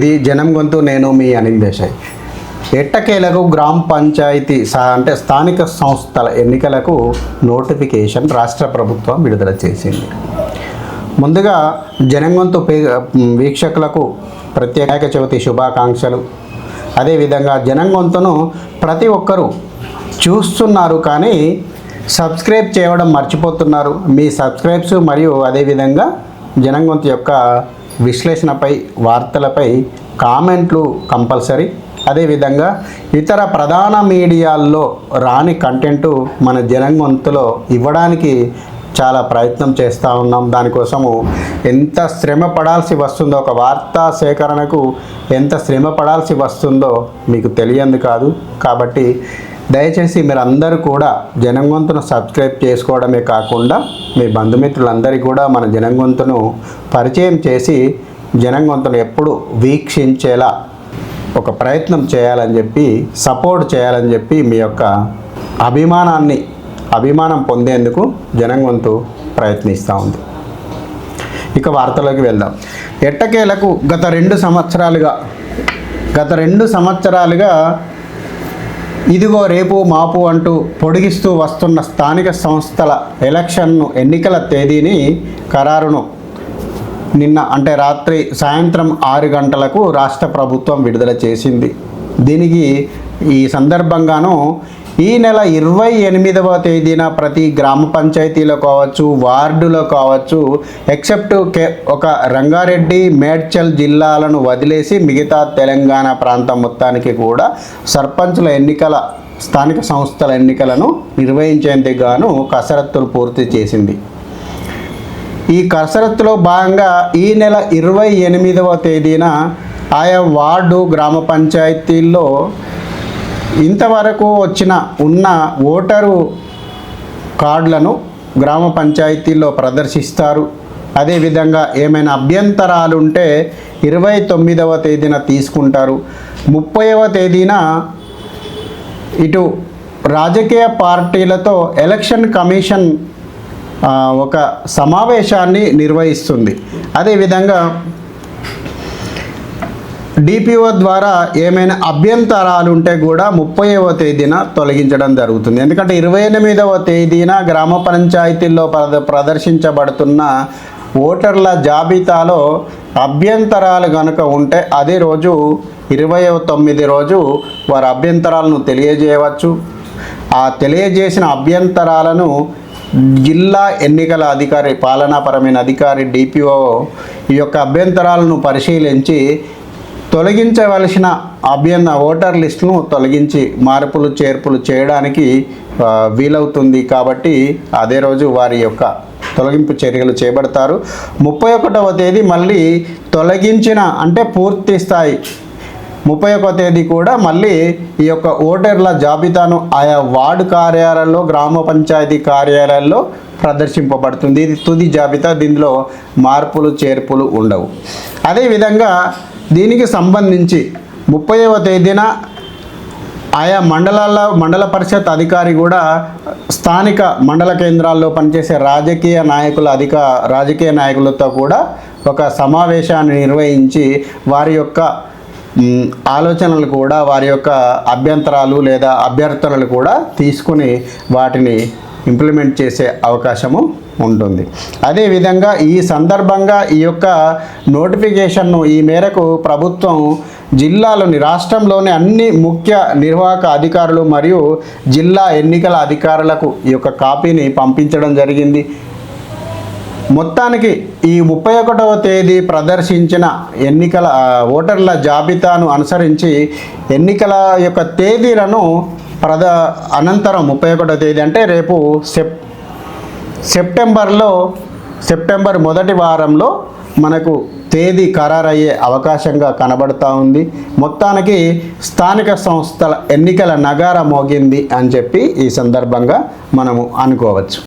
ఇది జనం గొంతు నేను మీ అనిల్ దేశాయ్. ఎట్టకేలకు గ్రామ పంచాయతీ సా అంటే స్థానిక సంస్థల ఎన్నికలకు నోటిఫికేషన్ రాష్ట్ర ప్రభుత్వం విడుదల చేసింది. ముందుగా జనంగొంతు గొంతు వీక్షకులకు ప్రత్యేక చవితి శుభాకాంక్షలు. అదేవిధంగా జనంగొంతును ప్రతి ఒక్కరూ చూస్తున్నారు కానీ సబ్స్క్రైబ్ చేయడం మర్చిపోతున్నారు. మీ సబ్స్క్రైబ్స్ మరియు అదేవిధంగా జనంగొంతు యొక్క విశ్లేషణపై వార్తలపై కామెంట్లు కంపల్సరీ. అదేవిధంగా ఇతర ప్రధాన మీడియాల్లో రాని కంటెంటు మన జనంగొంతులో ఇవ్వడానికి చాలా ప్రయత్నం చేస్తూ ఉన్నాం. దానికోసము ఎంత శ్రమ పడాల్సి వస్తుందో ఒక వార్తా సేకరణకు ఎంత శ్రమ పడాల్సి వస్తుందో మీకు తెలియంది కాదు. కాబట్టి దయచేసి మీరు అందరూ కూడా జనంగొంతును సబ్స్క్రైబ్ చేసుకోవడమే కాకుండా మీ బంధుమిత్రులందరికీ కూడా మన జనంగొంతును పరిచయం చేసి జనంగొంతును ఎప్పుడు వీక్షించేలా ఒక ప్రయత్నం చేయాలని చెప్పి సపోర్ట్ చేయాలని చెప్పి మీ యొక్క అభిమానాన్ని అభిమానం పొందేందుకు జనంగొంతు ప్రయత్నిస్తూ ఉంది. ఇక వార్తలోకి వెళ్దాం. ఎట్టకేలకు గత రెండు సంవత్సరాలుగా గత రెండు సంవత్సరాలుగా ఇదిగో రేపు మాపు అంటూ పొడిగిస్తూ వస్తున్న స్థానిక సంస్థల ఎలక్షన్ను ఎన్నికల తేదీని ఖరారును నిన్న అంటే రాత్రి సాయంత్రం ఆరు గంటలకు రాష్ట్ర ప్రభుత్వం విడుదల చేసింది. దీనికి ఈ సందర్భంగాను ఈ నెల ఇరవై ఎనిమిదవ తేదీన ప్రతి గ్రామ పంచాయతీలో కావచ్చు వార్డులో కావచ్చు ఎక్సెప్ట్ కే ఒక రంగారెడ్డి మేడ్చల్ జిల్లాలను వదిలేసి మిగతా తెలంగాణ ప్రాంతం మొత్తానికి కూడా సర్పంచుల ఎన్నికల స్థానిక సంస్థల ఎన్నికలను నిర్వహించేందుకు గాను కసరత్తులు పూర్తి చేసింది. ఈ కసరత్తులో భాగంగా ఈ నెల ఇరవై ఎనిమిదవ తేదీన ఆయా వార్డు గ్రామ పంచాయతీల్లో ఇంతవరకు వచ్చిన ఉన్న ఓటరు కార్డులను గ్రామ పంచాయతీల్లో ప్రదర్శిస్తారు. అదేవిధంగా ఏమైనా అభ్యంతరాలు ఉంటే ఇరవై తొమ్మిదవ తేదీన తీసుకుంటారు. ముప్పైవ తేదీన ఇటు రాజకీయ పార్టీలతో ఎలక్షన్ కమిషన్ ఒక సమావేశాన్ని నిర్వహిస్తుంది. అదేవిధంగా డిపిఓ ద్వారా ఏమైనా అభ్యంతరాలు ఉంటే కూడా ముప్పైవ తేదీన తొలగించడం జరుగుతుంది. ఎందుకంటే ఇరవై ఎనిమిదవ తేదీన గ్రామ పంచాయతీల్లో ప్రదర్శించబడుతున్న ఓటర్ల జాబితాలో అభ్యంతరాలు కనుక ఉంటే అదే రోజు ఇరవై తొమ్మిది రోజు వారి అభ్యంతరాలను తెలియజేయవచ్చు. ఆ తెలియజేసిన అభ్యంతరాలను జిల్లా ఎన్నికల అధికారి పాలనాపరమైన అధికారి డిపిఓ ఈ యొక్క అభ్యంతరాలను పరిశీలించి తొలగించవలసిన అభ్యర్థ ఓటర్ లిస్టును తొలగించి మార్పులు చేర్పులు చేయడానికి వీలవుతుంది కాబట్టి అదే రోజు వారి యొక్క తొలగింపు చర్యలు చేపడతారు. ముప్పై ఒకటవ తేదీ మళ్ళీ తొలగించిన అంటే పూర్తి స్థాయి ముప్పై ఒక తేదీ కూడా మళ్ళీ ఈ యొక్క ఓటర్ల జాబితాను ఆయా వార్డు కార్యాలయాల్లో గ్రామ పంచాయతీ కార్యాలయాల్లో ప్రదర్శింపబడుతుంది. ఇది తుది జాబితా. దీనిలో మార్పులు చేర్పులు ఉండవు. అదేవిధంగా దీనికి సంబంధించి ముప్పైవ తేదీన ఆయా మండలాల్లో మండల పరిషత్ అధికారి కూడా స్థానిక మండల కేంద్రాల్లో పనిచేసే రాజకీయ నాయకుల అధిక రాజకీయ నాయకులతో కూడా ఒక సమావేశాన్ని నిర్వహించి వారి యొక్క ఆలోచనలు కూడా వారి యొక్క అభ్యంతరాలు లేదా అభ్యర్థనలు కూడా తీసుకుని వాటిని ఇంప్లిమెంట్ చేసే అవకాశము ఉంటుంది. అదేవిధంగా ఈ సందర్భంగా ఈ యొక్క నోటిఫికేషన్ను ఈ మేరకు ప్రభుత్వం జిల్లాలోని రాష్ట్రంలోని అన్ని ముఖ్య నిర్వాహక అధికారులు మరియు జిల్లా ఎన్నికల అధికారులకు ఈ యొక్క కాపీని పంపించడం జరిగింది. మొత్తానికి ఈ ముప్పై ఒకటవ తేదీ ప్రదర్శించిన ఎన్నికల ఓటర్ల జాబితాను అనుసరించి ఎన్నికల యొక్క తేదీలను ప్రద అనంతరం ముప్పై ఒకటో తేదీ అంటే రేపు సెప్ సెప్టెంబర్లో సెప్టెంబర్ మొదటి వారంలో మనకు తేదీ ఖరారయ్యే అవకాశంగా కనబడతా ఉంది. మొత్తానికి స్థానిక సంస్థల ఎన్నికల నగార మోగింది అని చెప్పి ఈ సందర్భంగా మనము అనుకోవచ్చు.